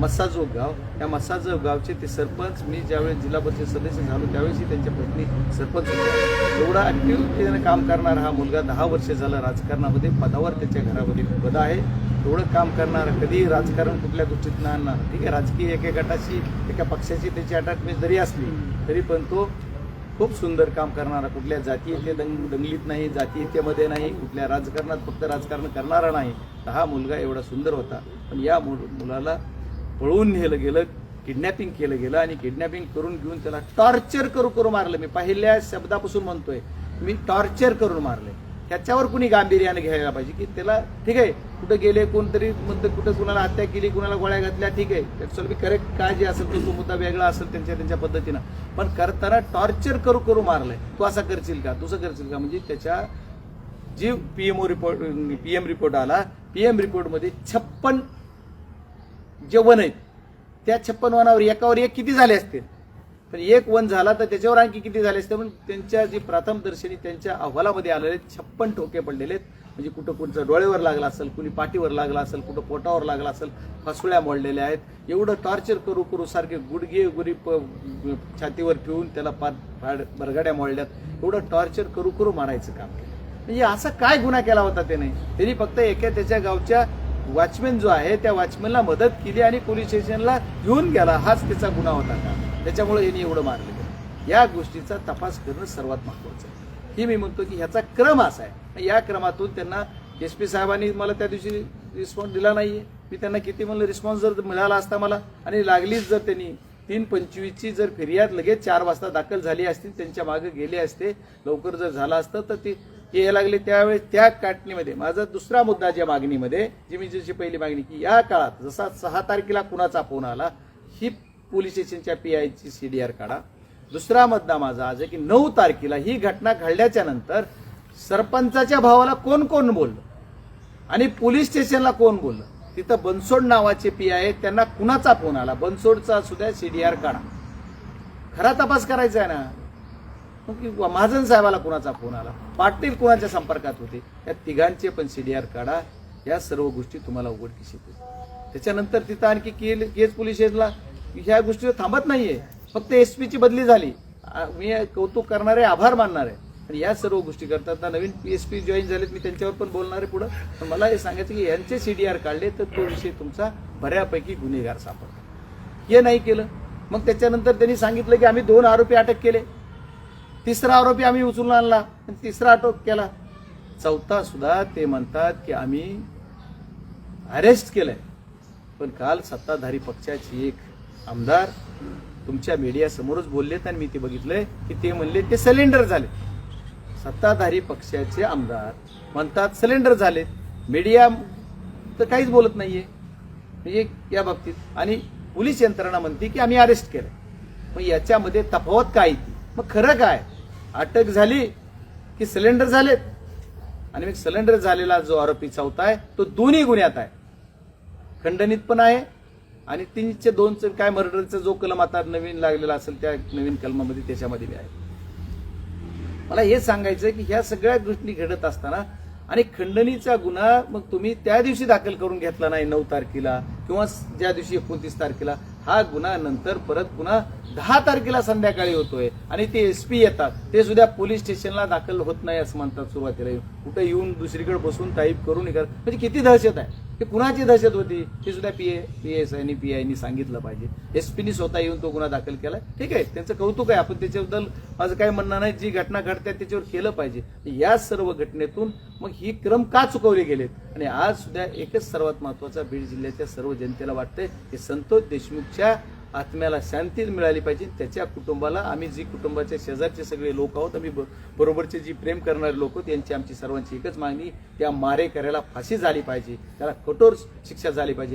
मस्साजोग गाव त्या मस्साजोग गावचे ते सरपंच मी ज्यावेळेस जिल्हा परिषद सदस्य झालो त्यावेळेसही त्यांच्या पत्नी सरपंच होत्या. एवढा ॲक्टिव्ह काम करणारा हा मुलगा दहा वर्ष झाला राजकारणामध्ये पदावर त्याच्या घरामध्ये पद आहे. एवढं काम करणारा कधीही राजकारण कुठल्या गोष्टीत नाही आणणार. ठीक आहे राजकीय एका गटाशी एका पक्षाची त्याची अटॅचमेंट जरी असली तरी पण तो खूप सुंदर काम करणारा कुठल्या जातीयते दंग दंगलीत नाही जातीयतेमध्ये नाही कुठल्या राजकारणात फक्त राजकारण करणारा नाही तर हा मुलगा एवढा सुंदर होता. पण या मु मुलाला पळवून नेलं गेलं किडनॅपिंग केलं गेलं आणि किडनॅपिंग करून घेऊन त्याला टॉर्चर करू करू मारलं. मी पहिल्या शब्दापासून म्हणतोय मी टॉर्चर करून मारले. त्याच्यावर कुणी गांभीर्याने घ्यायला पाहिजे की त्याला ठीक आहे कुठं गेले कोणतरी म्हणतं कुठं कुणाला हत्या केली कुणाला गोळ्या घातल्या ठीक आहे ॲक्च्युअली मी करेक्ट काय जे असेल तो मुद्दा वेगळा असेल त्यांच्या त्यांच्या पद्धतीनं. पण करताना टॉर्चर करू करू मारलंय. तू असा करशील का? तुझं करशील का? म्हणजे त्याच्या जी P M O report P M report आला पी एम रिपोर्टमध्ये छप्पन जे वन आहेत त्या छप्पन वनावर एकावर एक किती झाले असतील पण एक वन झाला तर त्याच्यावर आणखी किती झाले असते? पण त्यांच्या जी प्रथमदर्शनी त्यांच्या अहवालामध्ये आलेले छप्पन ठोके पडलेले आहेत. म्हणजे कुठं कुठचं डोळ्यावर लागला असेल कुणी पाठीवर लागला असेल कुठं पोटावर लागला असेल फसुळ्या मोडलेल्या आहेत. एवढं टॉर्चर करू करू सारखे गुडघे गुरी प छातीवर ठेवून त्याला पाठ फाड बरगाड्या मोडल्यात. एवढं टॉर्चर करू करू मारायचं काम केलं. म्हणजे असा काय गुन्हा केला होता त्याने? त्यांनी फक्त एका त्याच्या गावच्या वॉचमॅन जो आहे त्या वॉचमॅनला मदत केली आणि पोलीस स्टेशनला घेऊन गेला. हाच त्याचा गुन्हा होता का? त्याच्यामुळे यांनी एवढं मारलं. गेलं या गोष्टीचा तपास करणं सर्वात महत्वाचं आहे. ही मी म्हणतो की ह्याचा क्रम असा आहे. या क्रमातून त्यांना एस पी साहेबांनी मला त्या दिवशी रिस्पॉन्स दिला नाहीये. मी त्यांना किती म्हणलं रिस्पॉन्स जर मिळाला असता मला आणि लागलीच जर त्यांनी तीन पंचवीसची जर फिर्याद लगेच चार वाजता दाखल झाली असती त्यांच्या मागे गेले असते लवकर जर झालं असतं तर ते यायला लागले त्यावेळेस त्या काटणीमध्ये. माझा दुसरा मुद्दा ज्या मागणीमध्ये जिमीजीची पहिली मागणी की या काळात जसा सहा तारखेला कुणाचा फोन आला ही पोलीस स्टेशनच्या पी आयची सी डी आर काढा. दुसरा मुद्दा माझा आज आहे की नऊ तारखेला ही घटना घडल्याच्या नंतर सरपंचाच्या भावाला कोण कोण बोललं? आणि पोलीस स्टेशनला कोण बोललं? तिथं बनसोड नावाचे पी आहे त्यांना कुणाचा फोन आला? बनसोडचा सुद्धा आर काढा. खरा तपास करायचा आहे ना? मग की महाजन साहेबाला कुणाचा फोन आला? पाटील कुणाच्या संपर्कात होते? या तिघांचे पण सीडीआर काढा. या सर्व गोष्टी तुम्हाला उघडकीस येतील त्याच्यानंतर तिथं आणखी केल केज पोलीस स्टेशनला ह्या गोष्टीवर थांबत नाहीये. फक्त एस पीची बदली झाली. मी कौतुक करणारे आभार मानणार. आहे आणि या सर्व गोष्टी करतात नवीन पी एस पी जॉईन झालेत. मी त्यांच्यावर पण बोलणार आहे पुढं. पण मला हे सांगायचं की यांचे सी डी आर काढले तर तो विषय तुमचा बऱ्यापैकी गुन्हेगार सापडतो. हे नाही केलं. मग त्याच्यानंतर त्यांनी सांगितलं की आम्ही दोन आरोपी अटक केले. तिसरा आरोपी आम्ही उचलून आणला. आणि तिसरा अटक केला. चौथा सुद्धा ते म्हणतात की आम्ही अरेस्ट केलंय. पण काल सत्ताधारी पक्षाची एक आमदार तुमच्या मीडिया समोरच बोललेत आणि मी ते बघितलंय की ते म्हणले ते सिलेंडर झाले. सत्ताधारी पक्षाचे आमदार म्हणतात सिलेंडर झाले. मीडिया तर काहीच बोलत नाहीये. म्हणजे या बाबतीत. आणि पोलीस यंत्रणा म्हणते की आम्ही अरेस्ट केलं मग याच्यामध्ये तफावत काय ती? मग खरं काय? अटक झाली की सिलेंडर झालेत. आणि मग सिलेंडर झालेला जो आरोपी चौथा आहे तो दोन्ही गुन्ह्यात आहे. खंडणीत पण आहे आणि तीनशे दोनचं काय मर्डरचा जो कलम आता नवीन लागलेला असेल त्या नवीन कलमामध्ये त्याच्यामध्ये बी आहे. मला हे सांगायचं आहे की ह्या सगळ्या गोष्टी घडत असताना आणि खंडणीचा गुन्हा मग तुम्ही त्या दिवशी दाखल करून घेतला नाही नऊ तारखेला किंवा ज्या दिवशी एकोणतीस तारखेला. हा गुन्हा नंतर परत पुन्हा दहा तारखेला संध्याकाळी होतोय. आणि ते एस पी येतात. ते सुद्धा पोलीस स्टेशनला दाखल होत नाही असं म्हणतात सुरुवातीला. कुठे येऊन दुसरीकडे बसून टाईप करून हे म्हणजे किती दहशत आहे? हे कुणाची दहशत होती? हे सुद्धा पी ए पी एस आयनी पी आयनी सांगितलं पाहिजे. एस पीनी स्वतः येऊन तो गुन्हा दाखल केला. ठीक आहे त्यांचं कौतुक आहे. आपण त्याच्याबद्दल माझं काय म्हणणं नाही जी घटना घडते त्याच्यावर केलं पाहिजे. या सर्व घटनेतून मग ही क्रम का चुकवले गेलेत? आणि आज सुद्धा एकच सर्वात महत्त्वाचा बीड जिल्ह्याच्या सर्व जनतेला वाटतंय की संतोष देशमुखच्या आत्म्याला शांती मिळाली पाहिजे. त्याच्या कुटुंबाला आम्ही जी कुटुंबाच्या शेजारचे सगळे लोक आहोत आम्ही ब- बरोबरचे जी प्रेम करणारे लोक त्यांची यांची आमची सर्वांची एकच मागणी त्या मारेकऱ्याला फाशी झाली पाहिजे. त्याला कठोर शिक्षा झाली पाहिजे.